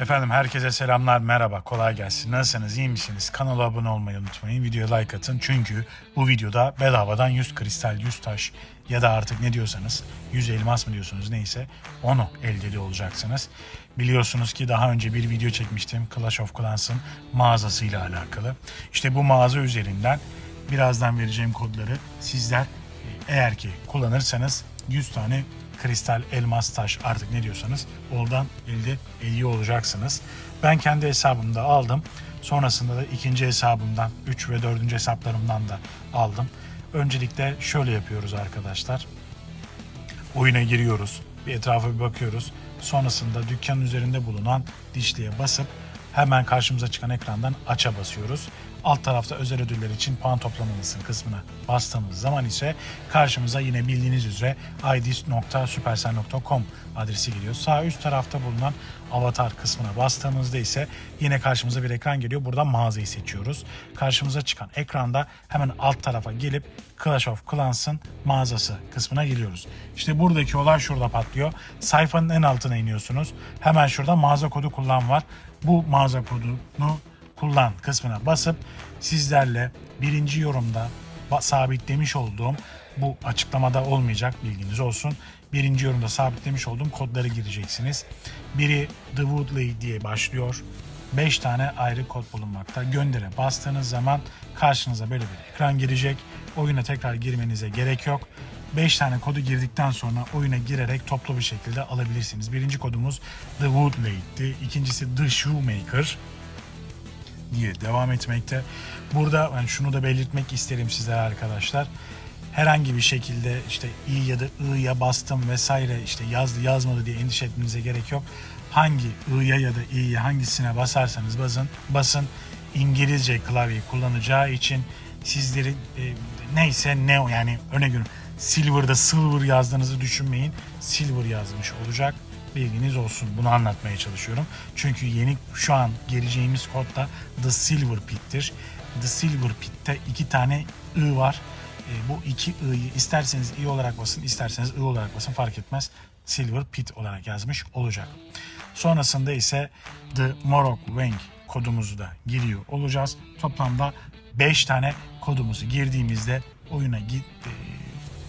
Efendim herkese selamlar, merhaba, kolay gelsin. Nasılsınız, iyi misiniz? Kanala abone olmayı unutmayın, videoya like atın. Çünkü bu videoda bedavadan 100 kristal, 100 taş ya da artık ne diyorsanız 100 elmas mı diyorsunuz neyse onu elde ediyor olacaksınız. Biliyorsunuz ki daha önce bir video çekmiştim Clash of Clans'ın mağazasıyla alakalı. İşte bu mağaza üzerinden birazdan vereceğim kodları sizler eğer ki kullanırsanız 100 tane kristal, elmas, taş artık ne diyorsanız oradan elde ediyor olacaksınız. Ben kendi hesabımda aldım. Sonrasında da ikinci hesabımdan, 3 ve 4. hesaplarımdan da aldım. Öncelikle şöyle yapıyoruz arkadaşlar. Oyuna giriyoruz. Bir etrafa bir bakıyoruz. Sonrasında dükkanın üzerinde bulunan dişliye basıp hemen karşımıza çıkan ekrandan aça basıyoruz. Alt tarafta özel ödüller için puan toplamalısın kısmına bastığımız zaman ise karşımıza yine bildiğiniz üzere idis.supercell.com adresi geliyor. Sağ üst tarafta bulunan avatar kısmına bastığımızda ise yine karşımıza bir ekran geliyor. Buradan mağazayı seçiyoruz. Karşımıza çıkan ekranda hemen alt tarafa gelip Clash of Clans'ın mağazası kısmına geliyoruz. İşte buradaki olay şurada patlıyor. Sayfanın en altına iniyorsunuz. Hemen şurada mağaza kodu kullan var. Bu mağaza kodunu kullan kısmına basıp sizlerle birinci yorumda sabitlemiş olduğum bu açıklamada olmayacak bilginiz olsun. Birinci yorumda sabitlemiş olduğum kodları gireceksiniz. Biri The Woodley diye başlıyor. 5 tane ayrı kod bulunmakta. Göndere bastığınız zaman karşınıza böyle bir ekran girecek. Oyuna tekrar girmenize gerek yok. 5 tane kodu girdikten sonra oyuna girerek toplu bir şekilde alabilirsiniz. Birinci kodumuz The Woodley'di. İkincisi The Shoemaker diye devam etmekte. Burada ben şunu da belirtmek isterim sizlere arkadaşlar. Herhangi bir şekilde işte i ya da i'ya bastım vesaire işte yazdı yazmadı diye endişe etmenize gerek yok. Hangi i'ya ya da i'ye hangisine basarsanız basın, basın İngilizce klavyeyi kullanacağı için sizlerin e, neyse ne o yani örnek veriyorum silver'da silver yazdığınızı düşünmeyin. Silver yazmış olacak bilginiz olsun. Bunu anlatmaya çalışıyorum. Çünkü yeni şu an gireceğimiz kod da The Silver Pit'tir. The Silver Pit'te iki tane I var. E, bu iki I'yi isterseniz I olarak basın, isterseniz I olarak basın fark etmez. Silver Pit olarak yazmış olacak. Sonrasında ise The Morok Wang kodumuzu da giriyor olacağız. Toplamda 5 tane kodumuzu girdiğimizde oyuna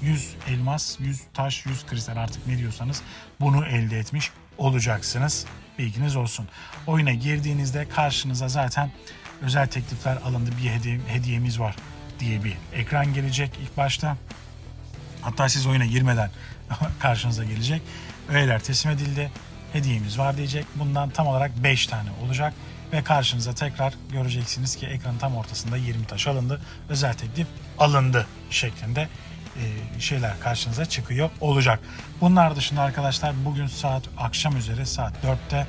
100 elmas, 100 taş, 100 kristal artık ne diyorsanız bunu elde etmiş olacaksınız. Bilginiz olsun. Oyuna girdiğinizde karşınıza zaten özel teklifler alındı bir hediye, hediyemiz var diye bir ekran gelecek ilk başta. Hatta siz oyuna girmeden karşınıza gelecek. Öğeler teslim edildi. Hediyemiz var diyecek. Bundan tam olarak 5 tane olacak. Ve karşınıza tekrar göreceksiniz ki ekranın tam ortasında 20 taş alındı. Özel teklif alındı şeklinde şeyler karşınıza çıkıyor olacak. Bunlar dışında arkadaşlar bugün saat akşam üzere saat 4'te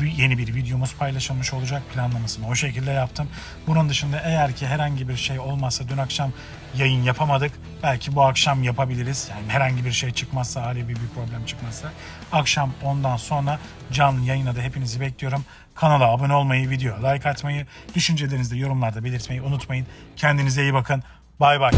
bir- yeni bir videomuz paylaşılmış olacak. Planlamasını o şekilde yaptım. Bunun dışında eğer ki herhangi bir şey olmazsa dün akşam yayın yapamadık. Belki bu akşam yapabiliriz. Yani herhangi bir şey çıkmazsa, hali bir, bir problem çıkmazsa akşam ondan sonra canlı yayına da hepinizi bekliyorum. Kanala abone olmayı, videoya like atmayı, düşüncelerinizi de yorumlarda belirtmeyi unutmayın. Kendinize iyi bakın. Bay bay.